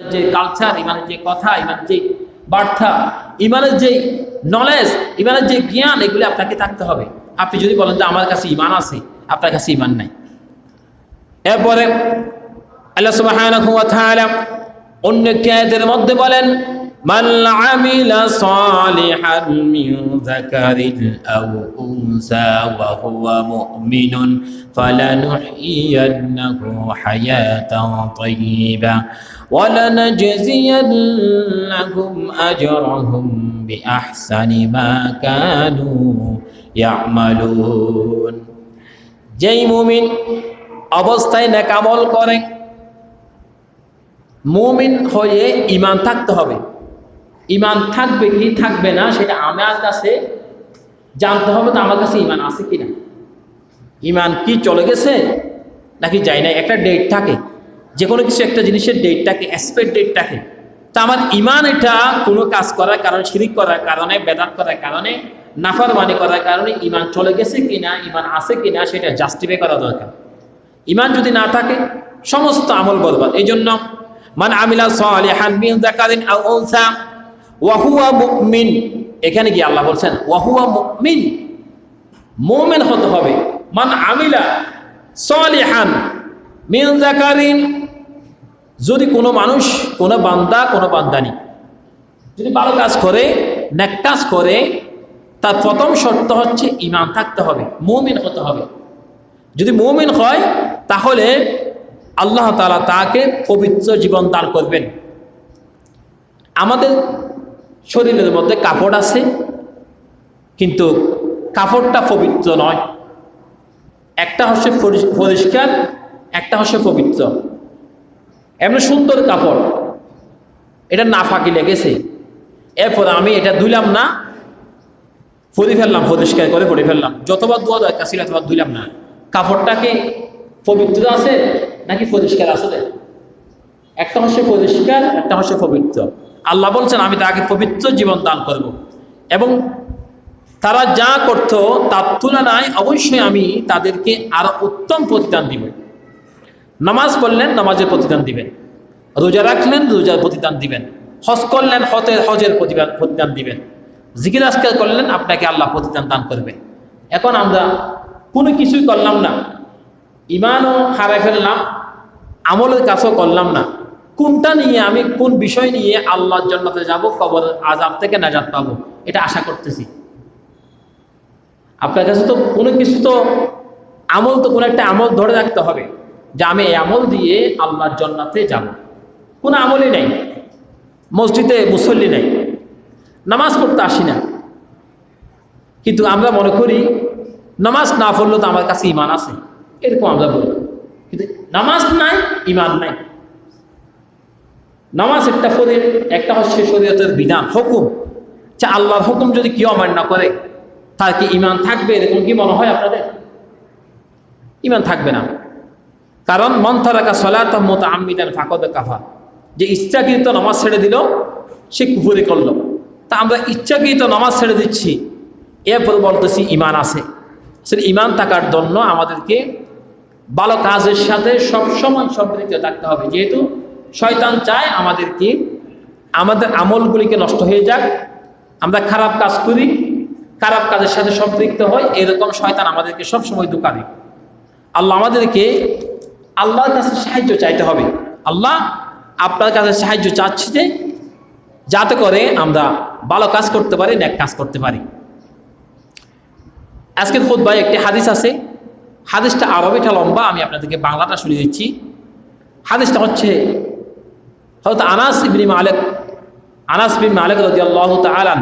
যে কালচার ইমানের যে কথা, ইমানের যে বার্তা, ইমানের যে নলেজ ইমানের যে জ্ঞান, এগুলি আপনাকে থাকতে হবে। আপনি যদি বলেন যে আমার কাছে ইমান আছে, আপনার কাছে ইমান নাই। এরপরে আল্লাহ তাআলা অন্য একটি মধ্যে বলেন মান আমিলা সালিহান মিন যাকারিন আও উনসা ওয়া হুয়া মুমিনুন ফালানুহইয়ান্নাহু হায়াতান তাইয়্যিবা ولنجزينهم أجرهم بأحسن ما كانوا يعملون যেই মুমিন অবস্থায় নেকামল করে মুমিন হয়ে ইমান থাকতে হবে ইমান থাকবে কি থাকবে না সেটা আমার কাছে জানতে হবে তো আমার কাছে ইমান আছে কি না ইমান কি চলে গেছে নাকি যায় না একটা ডেট থাকে যে কোনো কিছু একটা জিনিসের ডেট থাকে এক্সপেক্ট ডেট থাকে। তা আমার ইমান এটা কোনো কাজ করার কারণে, শিরিক করার কারণে, বেদাত করার কারণে, নাফরমানি করার কারণে ইমান চলে গেছে কিনা, ইমান আছে কি না সেটা জাস্টিফাই করা দরকার। ইমান যদি না থাকে, সমস্ত আমল বরবাদ। এই জন্য মান আমিলা সালিহান মিন ওয়া হুয়া মুমিন। এখানে কি আল্লাহ বলছেন ওয়া হুয়া মুমিন হতে হবে। মান আমিলা সালিহান মিন যাকারিন। যদি কোনো মানুষ, কোনো বান্দা, কোনো বান্দানি যদি ভালো কাজ করে, নেক কাজ করে, তার প্রথম শর্ত হচ্ছে ইমান থাকতে হবে, মুমিন হতে হবে। যদি মুমিন হয়, তাহলে আল্লাহ তালা তাকে পবিত্র জীবন দান করবেন। আমাদের শরীরের মধ্যে কাপড় আছে, কিন্তু কাপড়টা পবিত্র নয়। একটা হচ্ছে পরি- পরিষ্কার, একটা হচ্ছে পবিত্র। এমন সুন্দর কাপড়। এটা না ফাঁকি লেগেছে। এরপর আমি এটা ধুইলাম না, পরে ফেললাম, পরিষ্কার করে পরে ফেললাম। যতবার ধোয়া দরকার ছিল ততবার ধুইলাম না। কাপড়টাকে পবিত্র আছে নাকি পরিষ্কার আছে? একটা হচ্ছে পরিষ্কার, একটা হচ্ছে পবিত্র। আল্লাহ বলছেন, আমি তাকে পবিত্র জীবন দান করব। এবং তারা যা করত, তার তুলনায় অবশ্যই আমি তাদেরকে আরও উত্তম প্রতিদান দিব। নামাজ পড়লেন, নামাজের প্রতিদান দিবেন। রোজা রাখলেন, রোজার প্রতিদান দিবেন। হজ করলেন হজের হজের প্রতিদান প্রতিদান দিবেন। জিকির আজকাল করলেন, আপনাকে আল্লাহ প্রতিদান দান করবে। এখন আমরা কোনো কিছুই করলাম না। ইমানও হারাই ফেললাম আমলের কাছেও করলাম না। কোনটা নিয়ে, আমি কোন বিষয় নিয়ে আল্লাহর জন্যতে যাব, কবর আজাব থেকে নাজাত পাবো? এটা আশা করতেছি। আপনার কাছে তো কোনো কিছু তো আমল তো কোনো একটা আমল ধরে রাখতে হবে যে আমি এই আমল দিয়ে আল্লাহর জন্নাতে যাব। কোনো আমলই নেই। মসজিদে মুসল্লি নেই। নামাজ পড়তে আসি না। কিন্তু আমরা মনে করি, নামাজ না পড়লে তো আমার কাছে ইমান আছে। এরকম আমরা বলি। কিন্তু নামাজ নাই ইমান নাই। নামাজ একটা ফরির একটা হচ্ছে শরীয়তের বিধান, হুকুম। চা আল্লাহর হুকুম যদি কেউ অমান্য করে, তার কি ইমান থাকবে? এরকম কি মনে হয় আপনাদের? ইমান থাকবে না। কারণ মন্থরাকা সলাত মত আমিদান ফাঁকদ কাফা যে ইচ্ছাকৃত নামাজ ছেড়ে দিল, সে কুপুরি করল। তা আমরা ইচ্ছাকৃত নামাজ ছেড়ে দিচ্ছি, এরপর বলতেছি ইমান আছে। আসলে ইমান থাকার জন্য আমাদেরকে ভালো কাজের সাথে সবসময় সম্পৃক্ত থাকতে হবে। যেহেতু শয়তান চায় আমাদেরকে আমাদের আমলগুলিকে নষ্ট হয়ে যাক, আমরা খারাপ কাজ করি, খারাপ কাজের সাথে সম্পৃক্ত হই, এরকম শয়তান আমাদেরকে সবসময় দুকা দেয়। আল্লাহ আমাদেরকে আল্লাহর কাছে সাহায্য চাইতে হবে। আল্লাহ আপনার কাছে সাহায্য চাচ্ছি যে যাতে করে আমরা ভালো কাজ করতে পারি, ন্যাক কাজ করতে পারি। আজকের খুদ ভাই একটি হাদিস আছে। হাদিসটা আরবিটা লম্বা, আমি আপনাদেরকে বাংলাটা শুনে দিচ্ছি। হাদিসটা হচ্ছে হয়তো আনাস ইবনি মালিক, আনাস বিন মালিক রদি আল্লাহ তালান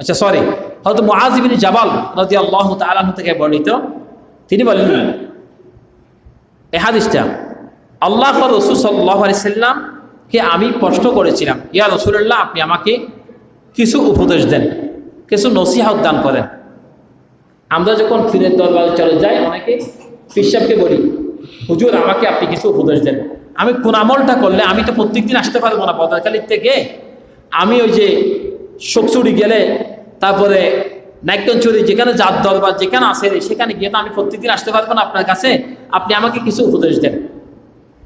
আচ্ছা সরি হয়তো মুআজ ইবনি জাবাল রদি আল্লাহ তালান থেকে বর্ণিত। তিনি বলেন, এ হাদিসটা, আল্লাহ রসুল সাল্লাহ সাল্লামকে আমি প্রশ্ন করেছিলাম, ইয়া রসুল্লাহ আপনি আমাকে কিছু উপদেশ দেন, কিছু নসিহাত দান করেন। আমরা যখন ফিরের দরবারে চলে যাই, অনেকে ফিসাবকে বলি, হুজুর, আমাকে আপনি কিছু উপদেশ দেন। আমি কোন আমলটা করলে আমি তো প্রত্যেকদিন আসতে পারব না বদারকালির থেকে। আমি ওই যে শোকচুরি গেলে, তারপরে নাইকঞ্চুরি যেখানে যার দরবার যেখানে আসে সেখানে গিয়ে তো আমি প্রত্যেকদিন আসতে পারব না আপনার কাছে। আপনি আমাকে কিছু উপদেশ দেন,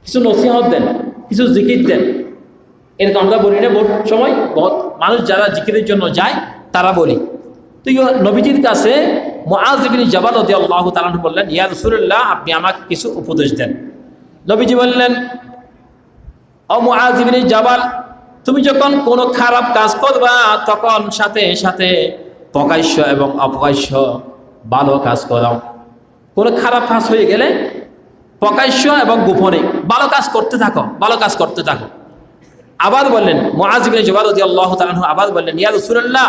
কিছু নসিহত দেন, কিছু জিকির দেন। এরকম আমরা বলি না বহু সময় মানুষ যারা জিকিরের জন্য যায়, তারা বলি। তো নবীজির কাছে মোয়াজিবিনী জবাল আল্লাহ তালান বললেন, ইয়া রসুল্লাহ আপনি আমাকে কিছু উপদেশ দেন। নবীজি বললেন, ও মোয়াজিবিনী জবাল, তুমি যখন কোনো খারাপ কাজ করবা, তখন সাথে সাথে প্রকাশ্য এবং অপ্রকাশ্য ভালো কাজ করাও। কোনো খারাপ কাজ হয়ে গেলে প্রকাশ্য এবং গোপনে ভালো কাজ করতে থাকো, ভালো কাজ করতে থাকো। আবার বললেন মোয়াজিবিন জবাল আল্লাহ তালু আবার বললেন, ইয়া রসুল্লাহ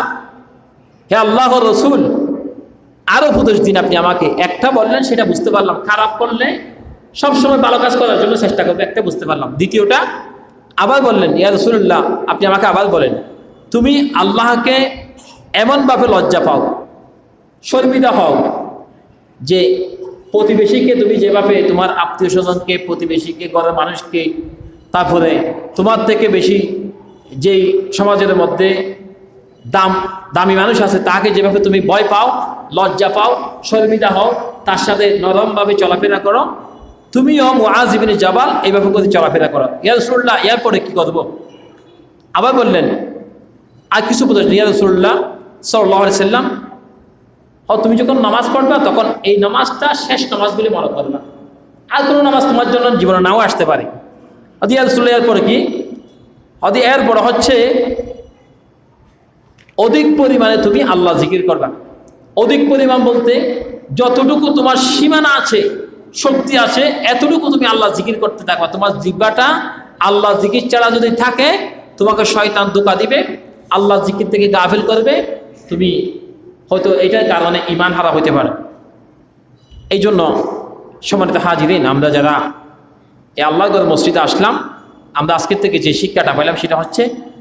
হে আল্লাহ রসুল আরও উপদেশ দিন আপনি আমাকে। একটা বললেন, সেটা বুঝতে পারলাম, খারাপ করলে সবসময় ভালো কাজ করার জন্য চেষ্টা করবে। একটা বুঝতে পারলাম। দ্বিতীয়টা, আবার বললেন, ইয়া রসুল্লাহ আপনি আমাকে আবার বলেন, তুমি আল্লাহকে এমনভাবে লজ্জা পাও শর্মিদা হও, যে প্রতিবেশীকে তুমি যেভাবে তোমার আত্মীয় স্বজনকে, প্রতিবেশীকে, ঘরের মানুষকে, তারপরে তোমার থেকে বেশি যেই সমাজের মধ্যে দাম, দামি মানুষ আছে, তাকে যেভাবে তুমি ভয় পাও, লজ্জা পাও শর্মিদা হও, তার সাথে নরমভাবে চলাফেরা করো তুমিও মুআজিবিনে জাবাল এইভাবে করে চলাফেরা করো। ইয়ারসুল্লাহ ইয়ার পরে কী করব? আবার বললেন, আর কিছু বলতেন ইয়ারসুল্লাহ সাল্লাহ সাল্লাম ও তুমি যখন নামাজ পড়বা, তখন এই নামাজটা শেষ নামাজ বলে মনে করবা আর কোনো নামাজ তোমার জন্য জীবনে নাও আসতে পারে। অদি ইয়ারসুল্লাহ এর পরে কি? অদি এর পরে হচ্ছে, অধিক পরিমাণে তুমি আল্লাহ জিকির করবা। অধিক পরিমাণ বলতে, যতটুকু তোমার সীমানা আছে শক্তি আসে, এতটুকু তুমি আল্লাহ জিকির করতে থাকবা। তোমার জিব্বাটা আল্লাহ জিকির ছাড়া যদি থাকে, তোমাকে শয়তান দোকা দিবে, আল্লাহ জিকির থেকে গাফিল করবে, তুমি হয়তো এটার কারণে ইমান হারা হতে পারে। এই জন্য সম্মানিত হাজিরিন, আমরা যারা এই আল্লাহগড় মসজিদে আসলাম, আমরা আজকের থেকে যে শিক্ষাটা পাইলাম সেটা হচ্ছে